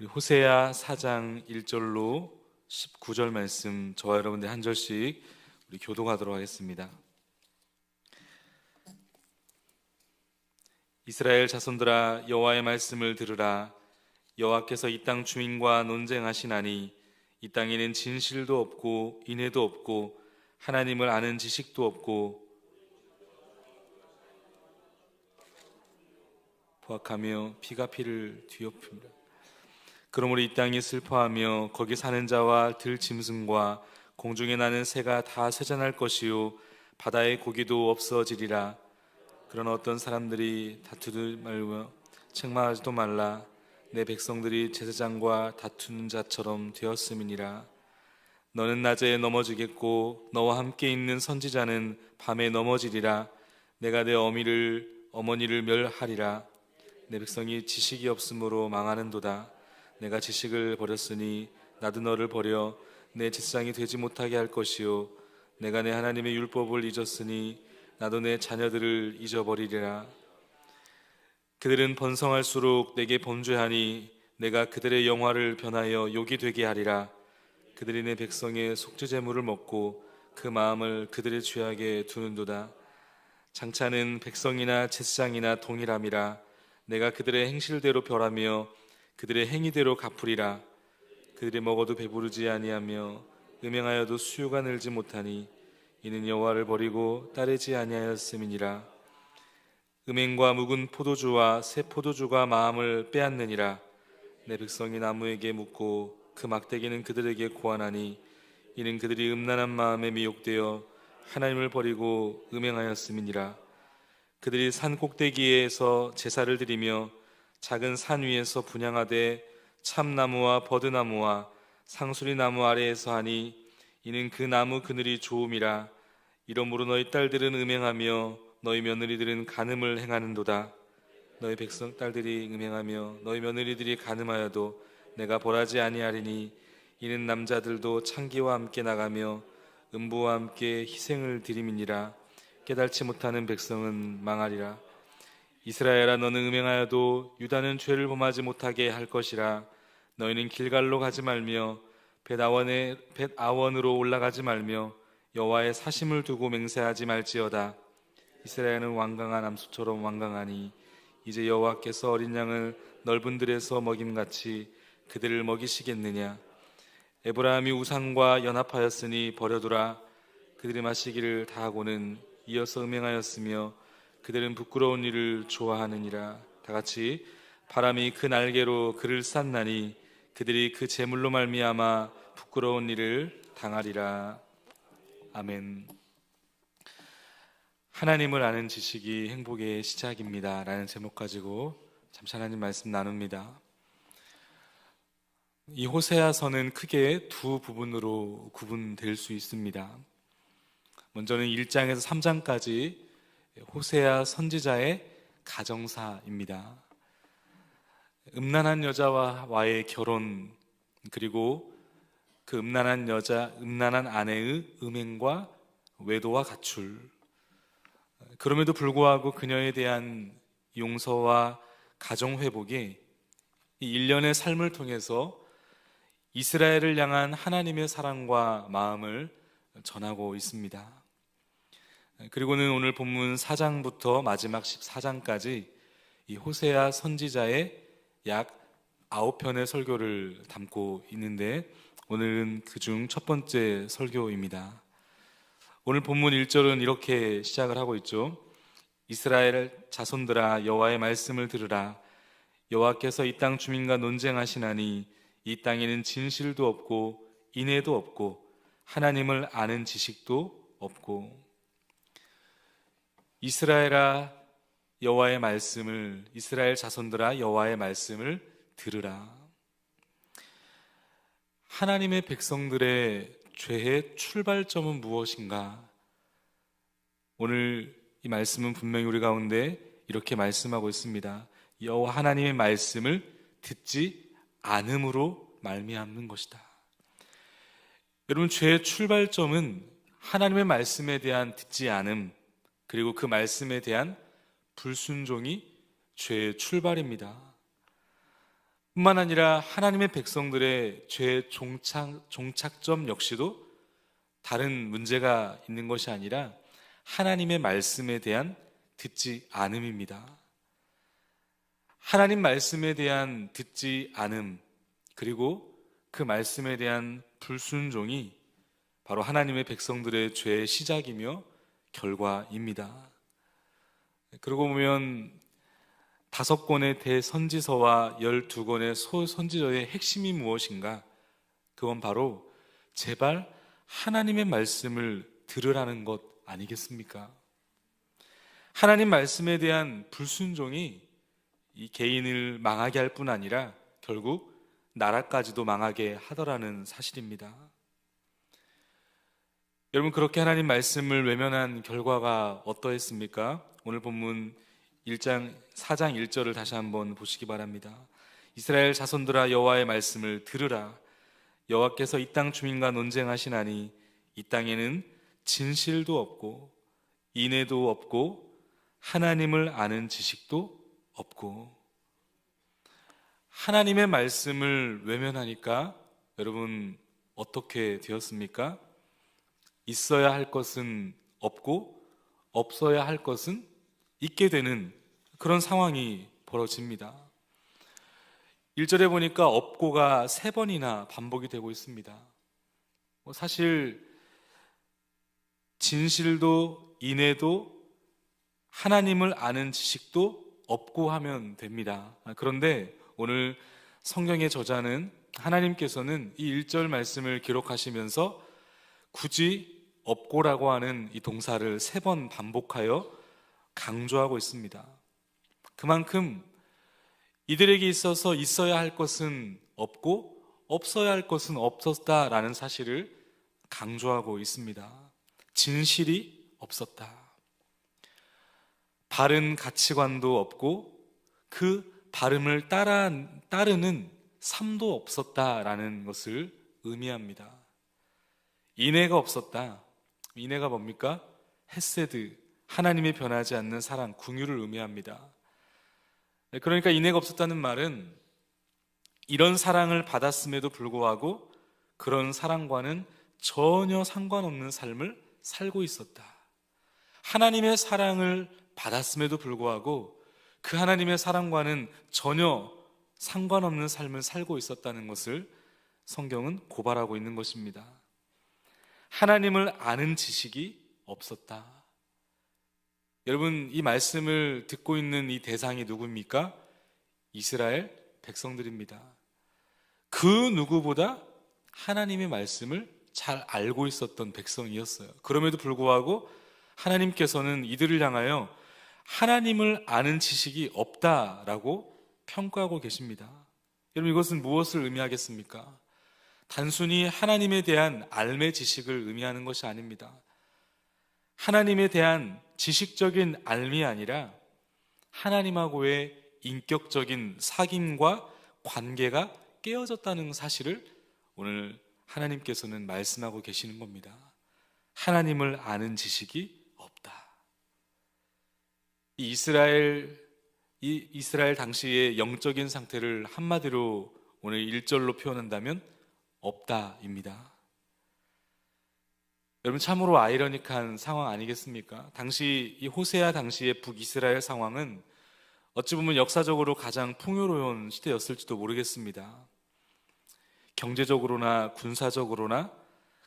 우리 호세아 4장 1절로 19절 말씀 저와 여러분들 한 절씩 우리 교도하도록 하겠습니다. 이스라엘 자손들아 여호와의 말씀을 들으라 여호와께서 이 땅 주민과 논쟁하시나니 이 땅에는 진실도 없고 인애도 없고 하나님을 아는 지식도 없고 포악하며 피가 피를 뒤엎습니다. 그러므로 이 땅이 슬퍼하며 거기 사는 자와 들 짐승과 공중에 나는 새가 다 쇠잔할 것이요 바다의 고기도 없어지리라. 그러나 어떤 사람들이 다투지 말고 책망하지도 말라. 내 백성들이 제사장과 다투는 자처럼 되었음이니라. 너는 낮에 넘어지겠고 너와 함께 있는 선지자는 밤에 넘어지리라. 내가 내 어미를 어머니를 멸하리라. 내 백성이 지식이 없으므로 망하는도다. 내가 지식을 버렸으니 나도 너를 버려 내 제사장이 되지 못하게 할 것이요. 내가 내 하나님의 율법을 잊었으니 나도 내 자녀들을 잊어버리리라. 그들은 번성할수록 내게 범죄하니 내가 그들의 영화를 변하여 욕이 되게 하리라. 그들이 내 백성의 속죄 제물을 먹고 그 마음을 그들의 죄악에 두는도다. 장차는 백성이나 제사장이나 동일함이라 내가 그들의 행실대로 별하며 그들의 행위대로 갚으리라. 그들이 먹어도 배부르지 아니하며 음행하여도 수요가 늘지 못하니 이는 여호와를 버리고 따르지 아니하였음이니라. 음행과 묵은 포도주와 새 포도주가 마음을 빼앗느니라. 내 백성이 나무에게 묻고 그 막대기는 그들에게 고하나니 이는 그들이 음란한 마음에 미혹되어 하나님을 버리고 음행하였음이니라. 그들이 산 꼭대기에서 제사를 드리며 작은 산 위에서 분양하되 참나무와 버드나무와 상수리 나무 아래에서 하니 이는 그 나무 그늘이 좋음이라. 이러므로 너희 딸들은 음행하며 너희 며느리들은 간음을 행하는도다. 너희 백성 딸들이 음행하며 너희 며느리들이 간음하여도 내가 벌하지 아니하리니 이는 남자들도 창기와 함께 나가며 음부와 함께 희생을 드림이니라. 깨달지 못하는 백성은 망하리라 이스라엘아 너는 음행하여도 유다는 죄를 범하지 못하게 할 것이라. 너희는 길갈로 가지 말며 벳아원의 벳아원으로 올라가지 말며 여호와의 사심을 두고 맹세하지 말지어다. 이스라엘은 완강한 암소처럼 완강하니 이제 여호와께서 어린 양을 넓은 들에서 먹임같이 그들을 먹이시겠느냐? 에브라함이 우상과 연합하였으니 버려두라. 그들이 마시기를 다하고는 이어서 음행하였으며 그들은 부끄러운 일을 좋아하느니라. 다 같이 바람이 그 날개로 그를 쌌나니 그들이 그 재물로 말미암아 부끄러운 일을 당하리라. 아멘. 하나님을 아는 지식이 행복의 시작입니다. 라는 제목 가지고 잠시 하나님 말씀 나눕니다. 이 호세아서는 크게 두 부분으로 구분될 수 있습니다. 먼저는 1장에서 3장까지 호세아 선지자의 가정사입니다. 음란한 여자와의 결혼 그리고 그 음란한 여자, 음란한 아내의 음행과 외도와 가출. 그럼에도 불구하고 그녀에 대한 용서와 가정 회복이 이 일련의 삶을 통해서 이스라엘을 향한 하나님의 사랑과 마음을 전하고 있습니다. 그리고는 오늘 본문 4장부터 마지막 14장까지 이 호세아 선지자의 약 9편의 설교를 담고 있는데 오늘은 그 중 첫 번째 설교입니다. 오늘 본문 1절은 이렇게 시작을 하고 있죠. 이스라엘 자손들아 여호와의 말씀을 들으라 여호와께서 이 땅 주민과 논쟁하시나니 이 땅에는 진실도 없고 인애도 없고 하나님을 아는 지식도 없고 이스라엘아 여호와의 말씀을 이스라엘 자손들아 여호와의 말씀을 들으라. 하나님의 백성들의 죄의 출발점은 무엇인가? 오늘 이 말씀은 분명히 우리 가운데 이렇게 말씀하고 있습니다. 여호와 하나님의 말씀을 듣지 않음으로 말미암는 것이다. 여러분 죄의 출발점은 하나님의 말씀에 대한 듣지 않음, 그리고 그 말씀에 대한 불순종이 죄의 출발입니다. 뿐만 아니라 하나님의 백성들의 죄 종착, 종착점 역시도 다른 문제가 있는 것이 아니라 하나님의 말씀에 대한 듣지 않음입니다. 하나님 말씀에 대한 듣지 않음, 그리고 그 말씀에 대한 불순종이 바로 하나님의 백성들의 죄의 시작이며 결과입니다. 그러고 보면 다섯 권의 대선지서와 열두 권의 소선지서의 핵심이 무엇인가? 그건 바로 제발 하나님의 말씀을 들으라는 것 아니겠습니까? 하나님 말씀에 대한 불순종이 이 개인을 망하게 할 뿐 아니라 결국 나라까지도 망하게 하더라는 사실입니다. 여러분 그렇게 하나님 말씀을 외면한 결과가 어떠했습니까? 오늘 본문 1장 4장 1절을 다시 한번 보시기 바랍니다. 이스라엘 자손들아 여호와의 말씀을 들으라 여호와께서 이 땅 주민과 논쟁하시나니 이 땅에는 진실도 없고 인애도 없고 하나님을 아는 지식도 없고 하나님의 말씀을 외면하니까 여러분 어떻게 되었습니까? 있어야 할 것은 없고 없어야 할 것은 있게 되는 그런 상황이 벌어집니다. 1절에 보니까 없고가 세 번이나 반복이 되고 있습니다. 뭐 사실 진실도 인애도 하나님을 아는 지식도 없고 하면 됩니다. 그런데 오늘 성경의 저자는 하나님께서는 이 1절 말씀을 기록하시면서 굳이 없고라고 하는 이 동사를 세 번 반복하여 강조하고 있습니다. 그만큼 이들에게 있어서 있어야 할 것은 없고 없어야 할 것은 없었다라는 사실을 강조하고 있습니다. 진실이 없었다. 바른 가치관도 없고 그 바름을 따라, 따르는 삶도 없었다라는 것을 의미합니다. 인애가 없었다. 인애가 뭡니까? 헤세드, 하나님의 변하지 않는 사랑, 궁유를 의미합니다. 네, 그러니까 인애가 없었다는 말은 이런 사랑을 받았음에도 불구하고 그런 사랑과는 전혀 상관없는 삶을 살고 있었다. 하나님의 사랑을 받았음에도 불구하고 그 하나님의 사랑과는 전혀 상관없는 삶을 살고 있었다는 것을 성경은 고발하고 있는 것입니다. 하나님을 아는 지식이 없었다. 여러분, 이 말씀을 듣고 있는 이 대상이 누구입니까? 이스라엘 백성들입니다. 그 누구보다 하나님의 말씀을 잘 알고 있었던 백성이었어요. 그럼에도 불구하고 하나님께서는 이들을 향하여 하나님을 아는 지식이 없다라고 평가하고 계십니다. 여러분 이것은 무엇을 의미하겠습니까? 단순히 하나님에 대한 알매 지식을 의미하는 것이 아닙니다. 하나님에 대한 지식적인 알미 아니라 하나님하고의 인격적인 사귐과 관계가 깨어졌다는 사실을 오늘 하나님께서는 말씀하고 계시는 겁니다. 하나님을 아는 지식이 없다. 이 이스라엘 이 이스라엘 당시의 영적인 상태를 한마디로 오늘 1절로 표현한다면 없다입니다. 여러분 참으로 아이러니한 상황 아니겠습니까? 당시 이 호세아 당시의 북이스라엘 상황은 어찌 보면 역사적으로 가장 풍요로운 시대였을지도 모르겠습니다. 경제적으로나 군사적으로나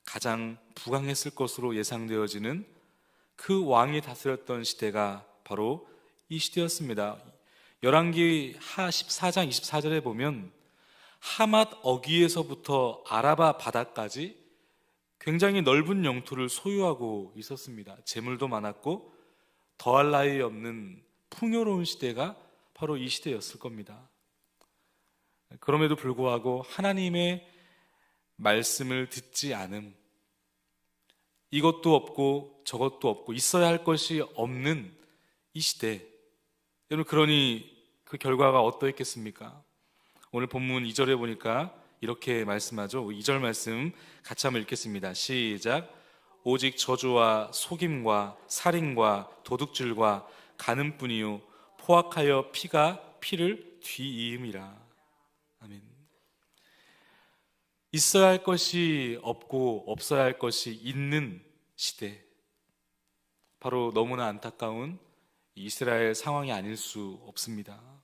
가장 부강했을 것으로 예상되어지는 그 왕이 다스렸던 시대가 바로 이 시대였습니다. 열왕기 하 14장 24절에 보면 하맛 어귀에서부터 아라바 바다까지 굉장히 넓은 영토를 소유하고 있었습니다. 재물도 많았고 더할 나위 없는 풍요로운 시대가 바로 이 시대였을 겁니다. 그럼에도 불구하고 하나님의 말씀을 듣지 않음, 이것도 없고 저것도 없고 있어야 할 것이 없는 이 시대. 여러분, 그러니 그 결과가 어떠했겠습니까? 오늘 본문 2절에 보니까 이렇게 말씀하죠. 2절 말씀 같이 한번 읽겠습니다. 시작. 오직 저주와 속임과 살인과 도둑질과 가는뿐이요 포악하여 피가 피를 뒤이음이라. 아멘. 있어야 할 것이 없고 없어야 할 것이 있는 시대. 바로 너무나 안타까운 이스라엘 상황이 아닐 수 없습니다.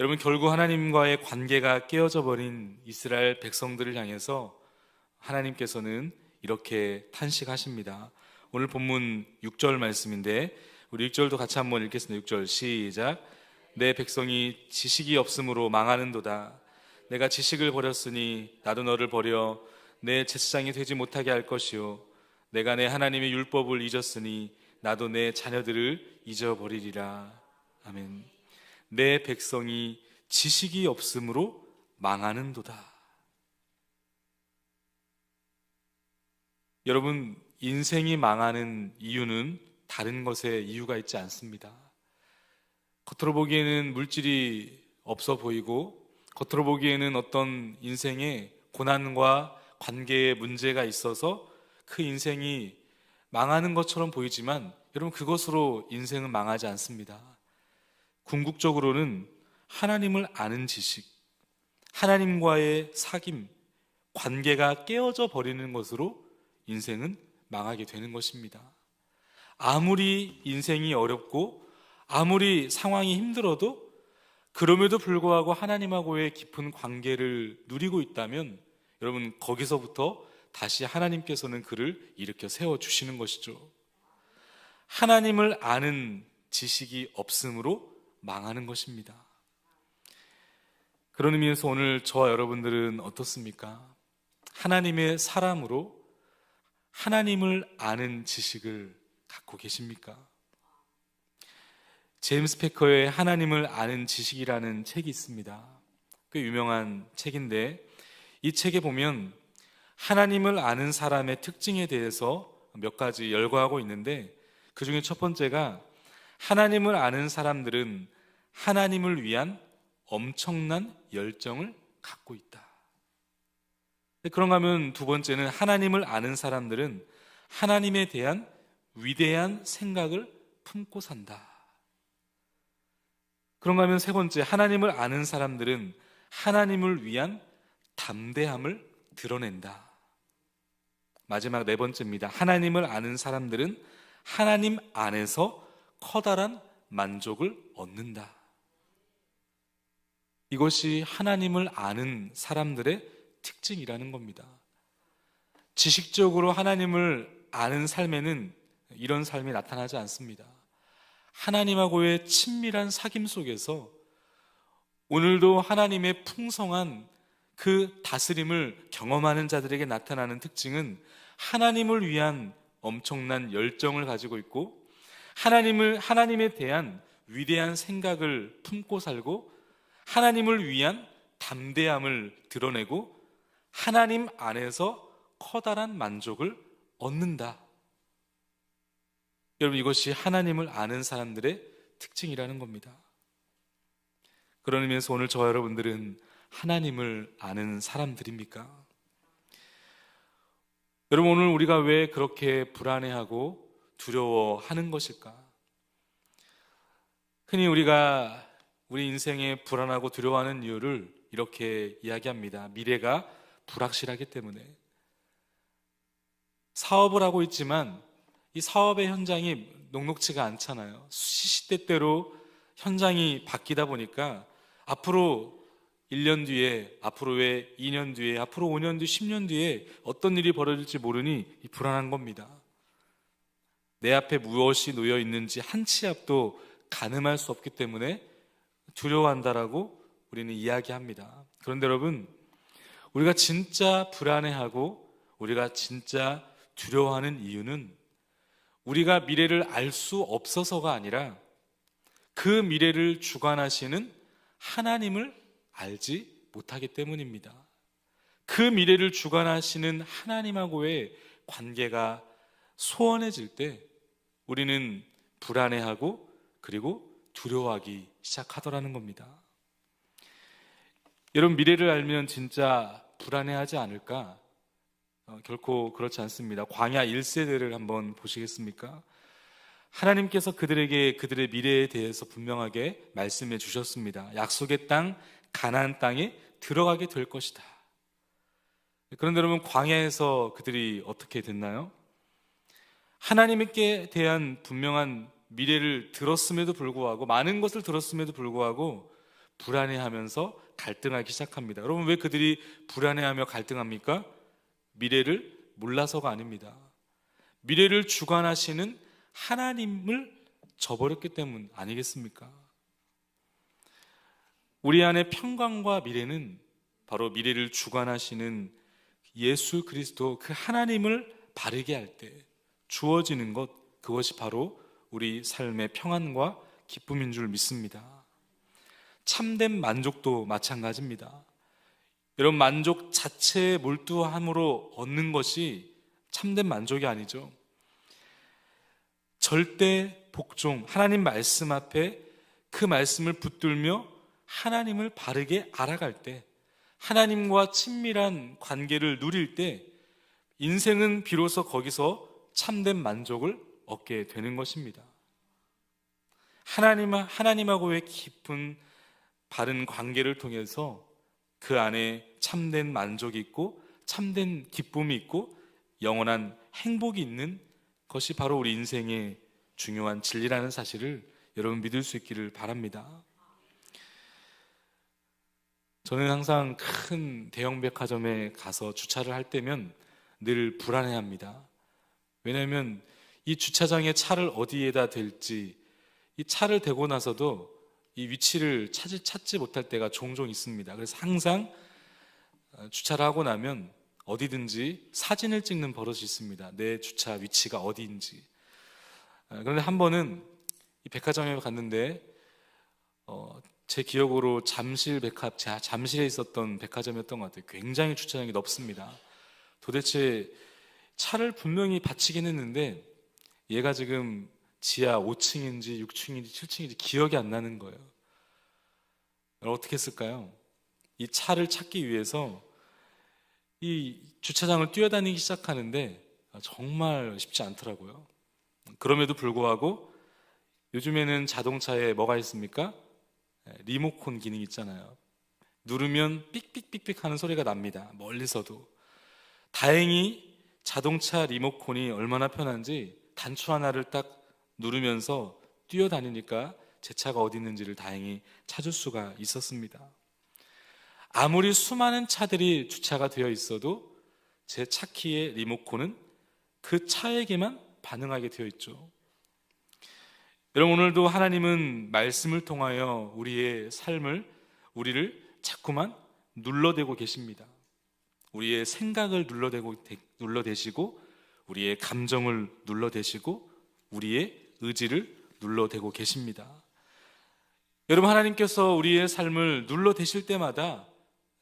여러분, 결국 하나님과의 관계가 깨어져 버린 이스라엘 백성들을 향해서 하나님께서는 이렇게 탄식하십니다. 오늘 본문 6절 말씀인데, 우리 6절도 같이 한번 읽겠습니다. 6절 시작. 내 백성이 지식이 없으므로 망하는도다. 내가 지식을 버렸으니 나도 너를 버려 내 제사장이 되지 못하게 할 것이요 내가 내 하나님의 율법을 잊었으니 나도 내 자녀들을 잊어버리리라. 아멘. 내 백성이 지식이 없으므로 망하는도다. 여러분, 인생이 망하는 이유는 다른 것에 이유가 있지 않습니다. 겉으로 보기에는 물질이 없어 보이고 겉으로 보기에는 어떤 인생의 고난과 관계에 문제가 있어서 그 인생이 망하는 것처럼 보이지만 여러분 그것으로 인생은 망하지 않습니다. 궁극적으로는 하나님을 아는 지식, 하나님과의 사귐, 관계가 깨어져 버리는 것으로 인생은 망하게 되는 것입니다. 아무리 인생이 어렵고 아무리 상황이 힘들어도 그럼에도 불구하고 하나님하고의 깊은 관계를 누리고 있다면 여러분 거기서부터 다시 하나님께서는 그를 일으켜 세워 주시는 것이죠. 하나님을 아는 지식이 없으므로 망하는 것입니다. 그런 의미에서 오늘 저와 여러분들은 어떻습니까? 하나님의 사람으로 하나님을 아는 지식을 갖고 계십니까? 제임스 페커의 하나님을 아는 지식이라는 책이 있습니다. 꽤 유명한 책인데 이 책에 보면 하나님을 아는 사람의 특징에 대해서 몇 가지 열거하고 있는데 그 중에 첫 번째가 하나님을 아는 사람들은 하나님을 위한 엄청난 열정을 갖고 있다. 그런가 하면 두 번째는 하나님을 아는 사람들은 하나님에 대한 위대한 생각을 품고 산다. 그런가 하면 세 번째, 하나님을 아는 사람들은 하나님을 위한 담대함을 드러낸다. 마지막 네 번째입니다. 하나님을 아는 사람들은 하나님 안에서 커다란 만족을 얻는다. 이것이 하나님을 아는 사람들의 특징이라는 겁니다. 지식적으로 하나님을 아는 삶에는 이런 삶이 나타나지 않습니다. 하나님하고의 친밀한 사귐 속에서 오늘도 하나님의 풍성한 그 다스림을 경험하는 자들에게 나타나는 특징은 하나님을 위한 엄청난 열정을 가지고 있고 하나님을 하나님에 대한 위대한 생각을 품고 살고 하나님을 위한 담대함을 드러내고 하나님 안에서 커다란 만족을 얻는다. 여러분 이것이 하나님을 아는 사람들의 특징이라는 겁니다. 그런 의미에서 오늘 저와 여러분들은 하나님을 아는 사람들입니까? 여러분 오늘 우리가 왜 그렇게 불안해하고 두려워하는 것일까? 흔히 우리가 우리 인생에 불안하고 두려워하는 이유를 이렇게 이야기합니다. 미래가 불확실하기 때문에 사업을 하고 있지만 이 사업의 현장이 녹록치가 않잖아요. 시시때때로 현장이 바뀌다 보니까 앞으로 1년 뒤에, 앞으로 왜 2년 뒤에, 앞으로 5년 뒤, 10년 뒤에 어떤 일이 벌어질지 모르니 불안한 겁니다. 내 앞에 무엇이 놓여 있는지 한 치 앞도 가늠할 수 없기 때문에 두려워한다라고 우리는 이야기합니다. 그런데 여러분, 우리가 진짜 불안해하고 우리가 진짜 두려워하는 이유는 우리가 미래를 알 수 없어서가 아니라 그 미래를 주관하시는 하나님을 알지 못하기 때문입니다. 그 미래를 주관하시는 하나님하고의 관계가 소원해질 때 우리는 불안해하고 그리고 두려워하기 시작하더라는 겁니다. 여러분 미래를 알면 진짜 불안해하지 않을까? 어, 결코 그렇지 않습니다. 광야 1세대를 한번 보시겠습니까? 하나님께서 그들에게 그들의 미래에 대해서 분명하게 말씀해 주셨습니다. 약속의 땅 가나안 땅에 들어가게 될 것이다. 그런데 여러분 광야에서 그들이 어떻게 됐나요? 하나님께 대한 분명한 미래를 들었음에도 불구하고 많은 것을 들었음에도 불구하고 불안해하면서 갈등하기 시작합니다. 여러분 왜 그들이 불안해하며 갈등합니까? 미래를 몰라서가 아닙니다. 미래를 주관하시는 하나님을 저버렸기 때문 아니겠습니까? 우리 안에 평강과 미래는 바로 미래를 주관하시는 예수 그리스도 그 하나님을 바르게 할 때 주어지는 것 그것이 바로 우리 삶의 평안과 기쁨인 줄 믿습니다. 참된 만족도 마찬가지입니다. 여러분 만족 자체에 몰두함으로 얻는 것이 참된 만족이 아니죠. 절대 복종 하나님 말씀 앞에 그 말씀을 붙들며 하나님을 바르게 알아갈 때 하나님과 친밀한 관계를 누릴 때 인생은 비로소 거기서 참된 만족을 얻게 되는 것입니다. 하나님, 하나님하고의 깊은 바른 관계를 통해서 그 안에 참된 만족이 있고 참된 기쁨이 있고 영원한 행복이 있는 것이 바로 우리 인생의 중요한 진리라는 사실을 여러분 믿을 수 있기를 바랍니다. 저는 항상 큰 대형 백화점에 가서 주차를 할 때면 늘 불안해합니다. 왜냐하면 이 주차장에 차를 어디에다 댈지 이 차를 대고 나서도 이 위치를 찾지, 찾지 못할 때가 종종 있습니다. 그래서 항상 어, 주차를 하고 나면 어디든지 사진을 찍는 버릇이 있습니다. 내 주차 위치가 어디인지. 어, 그런데 한 번은 이 백화점에 갔는데 어, 제 기억으로 잠실 백합 잠실에 있었던 백화점이었던 것 같아요. 굉장히 주차장이 넓습니다. 도대체 차를 분명히 받치긴 했는데 얘가 지금 지하 5층인지 6층인지 7층인지 기억이 안 나는 거예요. 어떻게 했을까요? 이 차를 찾기 위해서 이 주차장을 뛰어다니기 시작하는데 정말 쉽지 않더라고요. 그럼에도 불구하고 요즘에는 자동차에 뭐가 있습니까? 네, 리모컨 기능 있잖아요. 누르면 삑삑삑삑 하는 소리가 납니다. 멀리서도. 다행히 자동차 리모컨이 얼마나 편한지 단추 하나를 딱 누르면서 뛰어다니니까 제 차가 어디 있는지를 다행히 찾을 수가 있었습니다. 아무리 수많은 차들이 주차가 되어 있어도 제 차키의 리모컨은 그 차에게만 반응하게 되어 있죠. 여러분 오늘도 하나님은 말씀을 통하여 우리의 삶을 우리를 자꾸만 눌러대고 계십니다. 우리의 생각을 눌러대고 눌러대시고 우리의 감정을 눌러대시고 우리의 의지를 눌러대고 계십니다. 여러분 하나님께서 우리의 삶을 눌러대실 때마다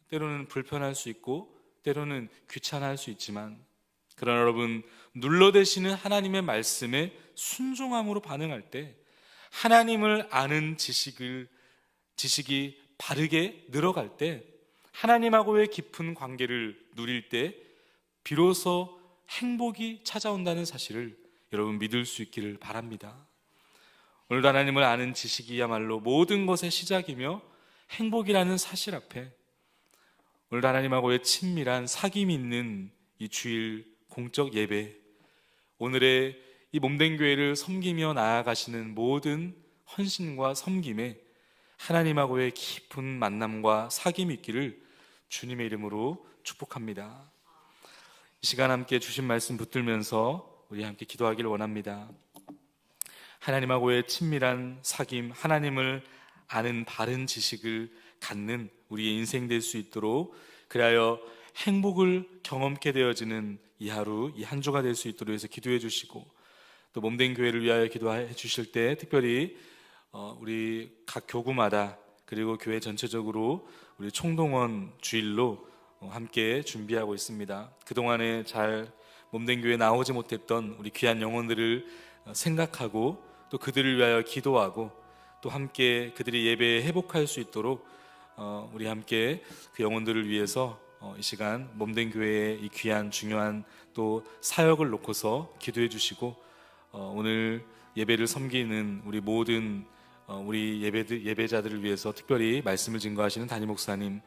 때로는 불편할 수 있고 때로는 귀찮아할 수 있지만 그러나 여러분 눌러대시는 하나님의 말씀에 순종함으로 반응할 때 하나님을 아는 지식을 지식이 바르게 늘어갈 때 하나님하고의 깊은 관계를 누릴 때 비로소 행복이 찾아온다는 사실을 여러분 믿을 수 있기를 바랍니다. 오늘도 하나님을 아는 지식이야말로 모든 것의 시작이며 행복이라는 사실 앞에 오늘도 하나님하고의 친밀한 사귐이 있는 이 주일 공적 예배 오늘의 이 몸된 교회를 섬기며 나아가시는 모든 헌신과 섬김에 하나님하고의 깊은 만남과 사귐이 있기를 주님의 이름으로 축복합니다. 이 시간 함께 주신 말씀 붙들면서 우리 함께 기도하기를 원합니다. 하나님하고의 친밀한 사귐, 하나님을 아는 바른 지식을 갖는 우리의 인생 될 수 있도록 그리하여 행복을 경험케 되어지는 이 하루, 이 한 주가 될 수 있도록 해서 기도해 주시고 또 몸된 교회를 위하여 기도해 주실 때 특별히 어, 우리 각 교구마다 그리고 교회 전체적으로 우리 총동원 주일로 어, 함께 준비하고 있습니다. 그동안에 잘 몸된 교회 나오지 못했던 우리 귀한 영혼들을 어, 생각하고 또 그들을 위하여 기도하고 또 함께 그들이 예배에 회복할 수 있도록 어, 우리 함께 그 영혼들을 위해서 어, 이 시간 몸된 교회의 이 귀한 중요한 또 사역을 놓고서 기도해 주시고 오늘 예배를 섬기는 우리 모든 우리 예배 예배자들을 위해서 특별히 말씀을 증거하시는 담임 목사님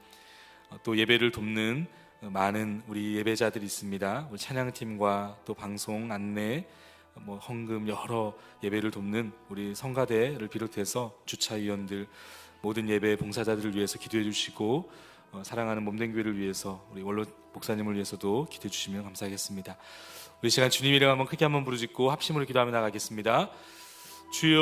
또 예배를 돕는 많은 우리 예배자들이 있습니다. 우리 찬양팀과 또 방송 안내, 뭐 헌금 여러 예배를 돕는 우리 성가대를 비롯해서 주차위원들 모든 예배 봉사자들을 위해서 기도해 주시고 어, 사랑하는 몸된 교회를 위해서 우리 원로 목사님을 위해서도 기도해 주시면 감사하겠습니다. 우리 시간 주님 이름 한번 크게 한번 부르짖고 합심으로 기도하며 나가겠습니다. 주여